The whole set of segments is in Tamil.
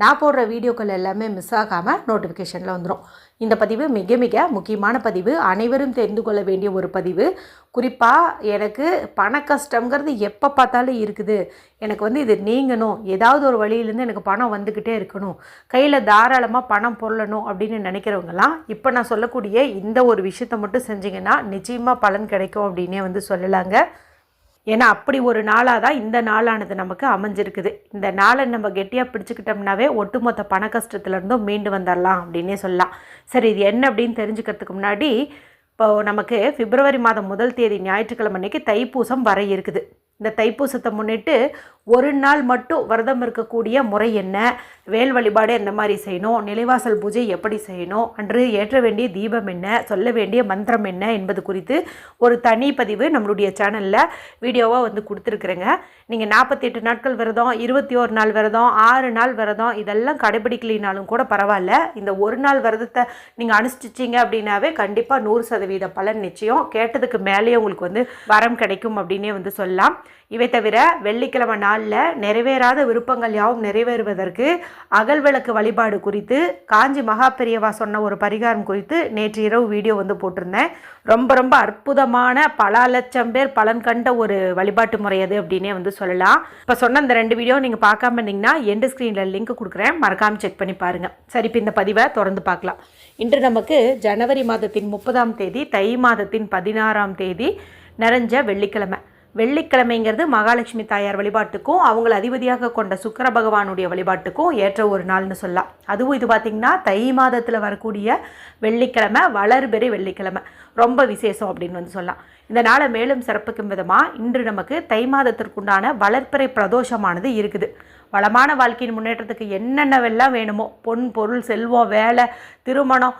நான் போடுற வீடியோக்கள் எல்லாமே மிஸ் ஆகாமல் நோட்டிஃபிகேஷனில் வந்துடும் இந்த பதிவு மிக மிக முக்கியமான பதிவு. அனைவரும் தெரிந்து கொள்ள வேண்டிய ஒரு பதிவு. குறிப்பாக எனக்கு பண கஷ்டங்கிறது எப்போ பார்த்தாலும் இருக்குது. எனக்கு வந்து இது நீங்கணும். ஏதாவது ஒரு வழியிலேருந்து எனக்கு பணம் வந்துக்கிட்டே இருக்கணும். கையில் தாராளமாக பணம் பொருளணும் அப்படின்னு நினைக்கிறவங்கலாம் இப்போ நான் சொல்லக்கூடிய இந்த ஒரு விஷயத்தை மட்டும் செஞ்சிங்கன்னா நிச்சயமாக பலன் கிடைக்கும் அப்படின்னே வந்து சொல்லலாங்க. ஏன்னா அப்படி ஒரு நாளாக தான் இந்த நாளானது நமக்கு அமைஞ்சிருக்குது. இந்த நாளை நம்ம கெட்டியாக பிடிச்சிக்கிட்டோம்னாவே ஒட்டுமொத்த பண கஷ்டத்துலேருந்தும் மீண்டு வந்துடலாம் அப்படின்னே சொல்லலாம். சரி இது என்ன அப்படின்னு தெரிஞ்சுக்கிறதுக்கு முன்னாடி இப்போ நமக்கு பிப்ரவரி மாதம் முதல் தேதி ஞாயிற்றுக்கிழமை அன்னைக்கு தைப்பூசம் வர இருக்குது. இந்த தைப்பூசத்தை முன்னிட்டு ஒரு நாள் மட்டும் விரதம் இருக்கக்கூடிய முறை என்ன? வேல் வழிபாடு எந்த மாதிரி செய்யணும்? நிலைவாசல் பூஜை எப்படி செய்யணும்? அன்று ஏற்ற வேண்டிய தீபம் என்ன? சொல்ல வேண்டிய மந்திரம் என்ன? என்பது குறித்து ஒரு தனி பதிவு நம்மளுடைய சேனலில் வீடியோவாக வந்து கொடுத்துருக்குறேங்க. நீங்கள் நாற்பத்தெட்டு நாட்கள் விரதம் இருபத்தி ஒரு நாள் விரதம் ஆறு நாள் விரதம் இதெல்லாம் கடைபிடிக்கலினாலும் கூட பரவாயில்ல. இந்த ஒரு நாள் விரதத்தை நீங்கள் அனுஷ்டிச்சிங்க அப்படின்னாவே கண்டிப்பாக நூறு சதவீத பலன் நிச்சயம். கேட்டதுக்கு மேலேயே உங்களுக்கு வந்து வரம் கிடைக்கும் அப்படின்னே வந்து சொல்லலாம். இவை தவிர வெள்ளிக்கிழமை நாளில் நிறைவேறாத விருப்பங்கள் யாவும் நிறைவேறுவதற்கு அகல் விளக்கு வழிபாடு குறித்து காஞ்சி மகா பெரியவா சொன்ன ஒரு பரிகாரம் குறித்து நேற்று இரவு வீடியோ வந்து போட்டிருந்தேன். ரொம்ப ரொம்ப அற்புதமான பல லட்சம் பேர் பலன் கண்ட ஒரு வழிபாட்டு முறை அது அப்படின்னே வந்து சொல்லலாம். இப்போ சொன்ன இந்த ரெண்டு வீடியோ நீங்கள் பார்க்காம இருந்தீங்கன்னா எண்டு ஸ்க்ரீனில் லிங்க் கொடுக்குறேன். மறக்காமல் செக் பண்ணி பாருங்கள் சரி இப்போ இந்த பதிவை தொடர்ந்து பார்க்கலாம். இன்று நமக்கு ஜனவரி மாதத்தின் முப்பதாம் தேதி தை மாதத்தின் பதினாறாம் தேதி நிறைஞ்ச வெள்ளிக்கிழமை. வெள்ளிக்கிழமைங்கிறது மகாலட்சுமி தாயார் வழிபாட்டுக்கும் அவங்களை அதிபதியாக கொண்ட சுக்கர பகவானுடைய வழிபாட்டுக்கும் ஏற்ற ஒரு நாள்னு சொல்லலாம். அதுவும் இது பார்த்திங்கன்னா தை மாதத்தில் வரக்கூடிய வெள்ளிக்கிழமை வளர்பெறை வெள்ளிக்கிழமை. ரொம்ப விசேஷம் அப்படின்னு வந்து சொல்லலாம். இந்த நாளை மேலும் சிறப்புக்கும் விதமாக இன்று நமக்கு தை மாதத்திற்குண்டான வளர்ப்பிறை பிரதோஷமானது இருக்குது. வளமான வாழ்க்கையின் முன்னேற்றத்துக்கு என்னென்னவெல்லாம் வேணுமோ பொன் பொருள் செல்வம் வேலை திருமணம்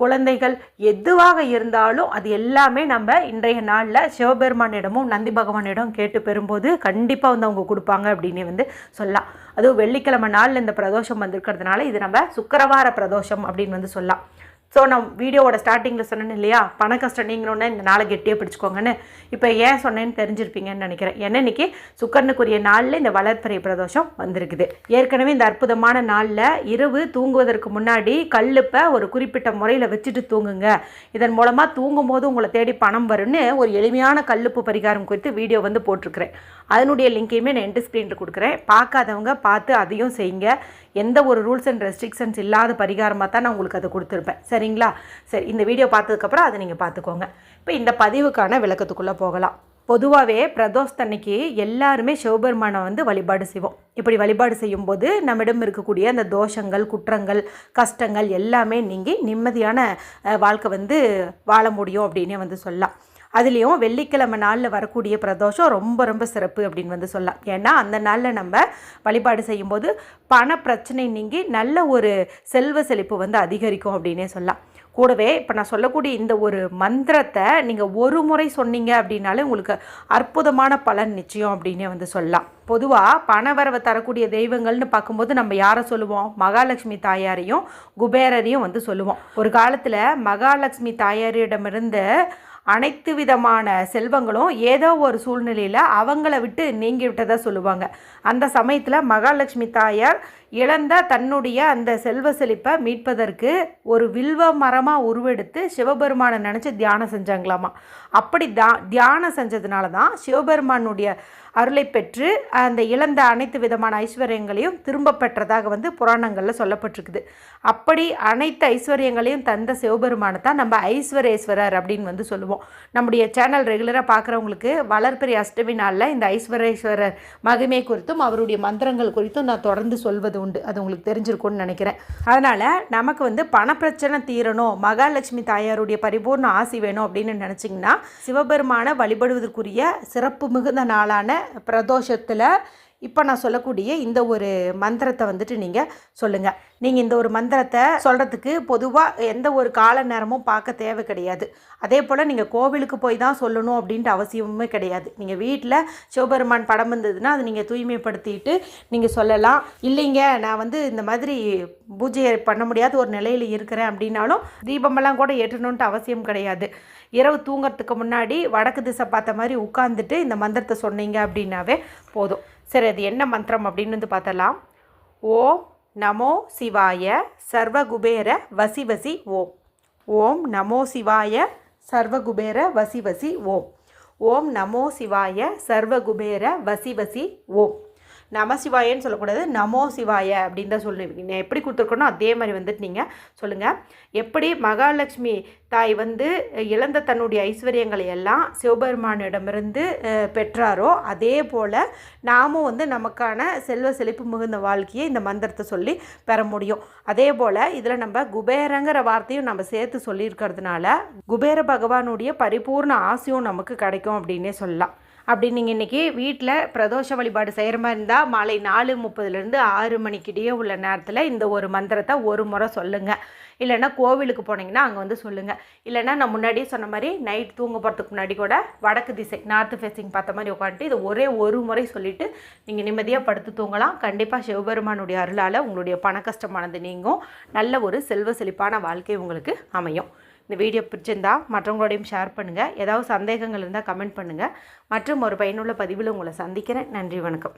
குழந்தைகள் எதுவாக இருந்தாலும் அது எல்லாமே நம்ம இன்றைய நாளில் சிவபெருமானிடமும் நந்தி பகவானிடம் கேட்டு பெறும்போது கண்டிப்பாக வந்து அவங்க கொடுப்பாங்க அப்படின்னு வந்து சொல்லலாம். அதுவும் வெள்ளிக்கிழமை நாளில் இந்த பிரதோஷம் வந்திருக்கிறதுனால இது நம்ம சுக்கரவார பிரதோஷம் அப்படின்னு வந்து சொல்லலாம். ஸோ நான் வீடியோவோட ஸ்டார்டிங்கில் சொன்னேன் இல்லையா? பண கஷ்டம் நீங்கணுன்னு இந்த நாளை கெட்டியாக பிடிச்சிக்கோங்கன்னு. இப்போ ஏன் சொன்னேன்னு தெரிஞ்சிருப்பீங்கன்னு நினைக்கிறேன். ஏன்னா இன்னைக்கு சுக்கரனுக்குரிய நாளில் இந்த வளர்ப்பறை பிரதோஷம் வந்திருக்குது. ஏற்கனவே இந்த அற்புதமான நாளில் இரவு தூங்குவதற்கு முன்னாடி கல்லுப்பை ஒரு குறிப்பிட்ட முறையில் வச்சுட்டு தூங்குங்க. இதன் மூலமாக தூங்கும் போது உங்களை தேடி பணம் வரும்னு ஒரு எளிமையான கல்லுப்பு பரிகாரம் குறித்து வீடியோ வந்து போட்டிருக்கிறேன். அதனுடைய லிங்கையுமே நான் எண்டு ஸ்க்ரீனில் கொடுக்குறேன். பார்க்காதவங்க பார்த்து அதையும் செய்யுங்க. எந்த ஒரு ரூல்ஸ் அண்ட் ரெஸ்ட்ரிக்ஷன்ஸ் இல்லாத பரிகாரமாக தான் நான் உங்களுக்கு அதை கொடுத்துருப்பேன். சரிங்களா? சரி இந்த வீடியோ பார்த்ததுக்கப்புறம் அதை நீங்கள் பார்த்துக்கோங்க. இப்போ இந்த பதிவுக்கான விளக்கத்துக்குள்ளே போகலாம். பொதுவாகவே பிரதோஷத்தன்னைக்கு எல்லாருமே சிவபெருமானை வந்து வழிபாடு செய்வோம். இப்படி வழிபாடு செய்யும்போது நம்மிடம் இருக்கக்கூடிய அந்த தோஷங்கள் குற்றங்கள் கஷ்டங்கள் எல்லாமே நீங்கி நிம்மதியான வாழ்க்கை வந்து வாழ முடியும் அப்படின்னே வந்து சொல்லலாம். அதுலேயும் வெள்ளிக்கிழமை நாளில் வரக்கூடிய பிரதோஷம் ரொம்ப ரொம்ப சிறப்பு அப்படின்னு வந்து சொல்லலாம். ஏன்னா அந்த நாளில் நம்ம வழிபாடு செய்யும்போது பண பிரச்சனை நீங்கி நல்ல ஒரு செல்வ செழிப்பு வந்து அதிகரிக்கும் அப்படின்னே சொல்லலாம். கூடவே இப்போ நான் சொல்லக்கூடிய இந்த ஒரு மந்திரத்தை நீங்கள் ஒரு முறை சொன்னீங்க அப்படின்னாலே உங்களுக்கு அற்புதமான பலன் நிச்சயம் அப்படின்னே வந்து சொல்லலாம். பொதுவாக பணவரவை தரக்கூடிய தெய்வங்கள்னு பார்க்கும்போது நம்ம யாரை சொல்லுவோம்? மகாலட்சுமி தாயாரையும் குபேரரையும் வந்து சொல்லுவோம். ஒரு காலத்தில் மகாலட்சுமி தாயாரிடமிருந்து அனைத்து விதமான செல்வங்களும் ஏதோ ஒரு சூழ்நிலையில் அவங்கள விட்டு நீங்கி விட்டதா சொல்லுவாங்க. அந்த சமயத்தில் மகாலட்சுமி தாயார் இழந்த தன்னுடைய அந்த செல்வ செழிப்பை மீட்பதற்கு ஒரு வில்வ மரமாக உருவெடுத்து சிவபெருமானை நினச்சி தியானம் செஞ்சாங்களாமா. அப்படி தா தியானம் செஞ்சதுனால தான் சிவபெருமானுடைய அருளை பெற்று அந்த இழந்த அனைத்து விதமான ஐஸ்வர்யங்களையும் திரும்ப பெற்றதாக வந்து புராணங்களில் சொல்லப்பட்டிருக்குது. அப்படி அனைத்து ஐஸ்வர்யங்களையும் தந்த சிவபெருமானை தான் நம்ம ஐஸ்வரேஸ்வரர் அப்படின்னு வந்து சொல்லுவோம். நம்முடைய சேனல் ரெகுலராக பார்க்குறவங்களுக்கு வளர்பிறை அஷ்டமி நாளில் இந்த ஐஸ்வரேஸ்வரர் மகிமை குறித்தும் அவருடைய மந்திரங்கள் குறித்தும் நான் தொடர்ந்து சொல்வது உண்டு. அது உங்களுக்கு தெரிஞ்சிருக்கும்னு நினைக்கிறேன். அதனால் நமக்கு வந்து பணப்பிரச்சனை தீரணும் மகாலட்சுமி தாயாருடைய பரிபூர்ண ஆசி வேணும் அப்படின்னு நினச்சிங்கன்னா சிவபெருமானை வழிபடுவதற்குரிய சிறப்பு மிகுந்த நாளான பிரதோஷத்தில் இப்போ நான் சொல்லக்கூடிய இந்த ஒரு மந்திரத்தை வந்துட்டு நீங்கள் சொல்லுங்கள் நீங்கள் இந்த ஒரு மந்திரத்தை சொல்கிறதுக்கு பொதுவாக எந்த ஒரு கால நேரமும் பார்க்க தேவை கிடையாது. அதே போல் நீங்கள் கோவிலுக்கு போய் தான் சொல்லணும் அப்படின்ட்டு அவசியமுமே கிடையாது. நீங்கள் வீட்டில் சிவபெருமான் படம் இருந்ததுன்னா அதை நீங்கள் தூய்மைப்படுத்திட்டு நீங்கள் சொல்லலாம். இல்லைங்க நான் வந்து இந்த மாதிரி பூஜையை பண்ண முடியாத ஒரு நிலையில் இருக்கிறேன் அப்படின்னாலும் தீபமெல்லாம் கூட ஏற்றணுன்ட்டு அவசியம் கிடையாது. இரவு தூங்குறதுக்கு முன்னாடி வடக்கு திசை பார்த்த மாதிரி உட்காந்துட்டு இந்த மந்திரத்தை சொன்னீங்க அப்படின்னாவே போதும். சரி அது என்ன மந்திரம் அப்படின்னு வந்து பார்த்தலாம் ஓம் நமோ சிவாய சர்வகுபேர வசி வசி ஓம். ஓம் நமோ சிவாய சர்வகுபேர வசி வசி ஓம். ஓம் நமோ சிவாய சர்வகுபேர வசி வசி ஓம். நம சிவாயன்னு சொல்லக்கூடாது நமோ சிவாய அப்படின்னு தான் சொல்லுவீங்க நான் எப்படி கொடுத்துருக்கணும் அதே மாதிரி வந்துட்டு நீங்கள் சொல்லுங்கள் எப்படி மகாலட்சுமி தாய் வந்து இழந்த தன்னுடைய ஐஸ்வர்யங்களை எல்லாம் சிவபெருமானிடமிருந்து பெற்றாரோ அதே போல் நாமும் வந்து நமக்கான செல்வ செழிப்பு மிகுந்த வாழ்க்கையை இந்த மந்திரத்தை சொல்லி பெற முடியும். அதே போல் இதில் நம்ம குபேரங்கிற வார்த்தையும் நம்ம சேர்த்து சொல்லியிருக்கிறதுனால குபேர பகவானுடைய பரிபூர்ண ஆசையும் நமக்கு கிடைக்கும் அப்படின்னே சொல்லலாம். அப்படி நீங்கள் இன்றைக்கி வீட்டில் பிரதோஷ வழிபாடு செய்கிற மாதிரி இருந்தால் மாலை நாலு முப்பதுலேருந்து ஆறு மணிக்கிடையே உள்ள நேரத்தில் இந்த ஒரு மந்திரத்தை ஒரு முறை சொல்லுங்கள் இல்லைன்னா கோவிலுக்கு போனீங்கன்னா அங்கே வந்து சொல்லுங்கள் இல்லைன்னா நான் முன்னாடியே சொன்ன மாதிரி நைட் தூங்க போகிறதுக்கு முன்னாடி கூட வடக்கு திசை நார்த்து ஃபேஸிங் பார்த்த மாதிரி உட்காந்துட்டு இது ஒரே ஒரு முறை சொல்லிவிட்டு நீங்கள் நிம்மதியாக படுத்து தூங்கலாம். கண்டிப்பாக சிவபெருமானுடைய அருளால் உங்களுடைய பண கஷ்டமானது நீங்கும். நல்ல ஒரு செல்வ செழிப்பான வாழ்க்கை உங்களுக்கு அமையும். இந்த வீடியோ பிடிச்சிருந்தா மற்றவங்களோடையும் ஷேர் பண்ணுங்கள் ஏதாவது சந்தேகங்கள் இருந்தால் கமெண்ட் பண்ணுங்கள் மற்றும் ஒரு பயனுள்ள பதிவில் உங்களை சந்திக்கிறேன். நன்றி வணக்கம்.